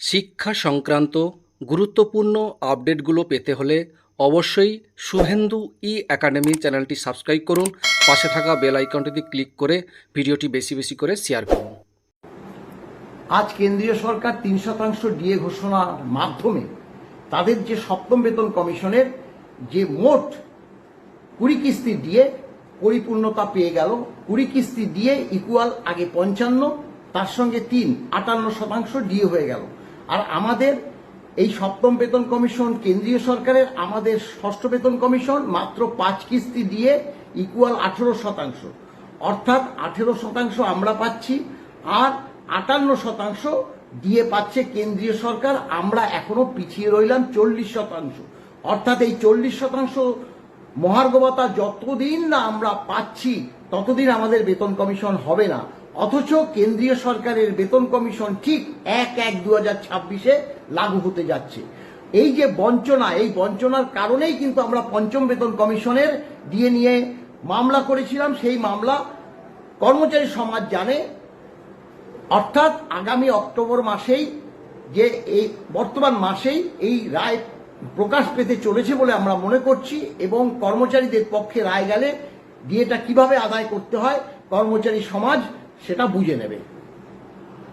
শিক্ষা সংক্রান্ত গুরুত্বপূর্ণ আপডেটগুলো পেতে হলে অবশ্যই শুভেন্দু ই একাডেমি চ্যানেলটি সাবস্ক্রাইব করুন। পাশে থাকা বেল আইকনটিতে ক্লিক করে ভিডিওটি বেশি বেশি করে শেয়ার করুন। আজ কেন্দ্রীয় সরকার তিন শতাংশ ডিএ ঘোষণার মাধ্যমে তাদের যে সপ্তম বেতন কমিশনের যে মোট কুড়ি কিস্তি দিয়ে পরিপূর্ণতা পেয়ে গেল। কুড়ি কিস্তি দিয়ে ইকুয়াল আগে পঞ্চান্ন, তার সঙ্গে তিন, আটান্ন শতাংশ ডিএ হয়ে গেল। আর আমাদের এই সপ্তম বেতন কমিশন কেন্দ্রীয় সরকারের আমাদের ষষ্ঠ বেতন কমিশন মাত্র পাঁচ কিস্তি দিয়ে ইকুয়াল আঠেরো শতাংশ। অর্থাৎ আঠেরো শতাংশ আমরা পাচ্ছি আর আটান্ন শতাংশ দিয়ে পাচ্ছে কেন্দ্রীয় সরকার। আমরা এখনও পিছিয়ে রইলাম চল্লিশ শতাংশ। অর্থাৎ এই চল্লিশ শতাংশ মহার্গবতা যতদিন না আমরা পাচ্ছি, ততদিন আমাদের বেতন কমিশন হবে না। অথচ কেন্দ্রীয় সরকারের বেতন কমিশন ঠিক এক এক দু হাজার ছাব্বিশে লাগু হতে যাচ্ছে। এই যে বঞ্চনা, এই বঞ্চনার কারণেই কিন্তু আমরা পঞ্চম বেতন কমিশনের দিয়ে নিয়ে মামলা করেছিলাম। সেই মামলা কর্মচারী সমাজ জানে। অর্থাৎ আগামী অক্টোবর মাসেই যে এই বর্তমান মাসেই এই রায় প্রকাশ পেতে চলেছে বলে আমরা মনে করছি এবং কর্মচারীদের পক্ষে রায় গেলে ডিএটা কীভাবে আদায় করতে হয়, কর্মচারী সমাজ সেটা বুঝে নেবে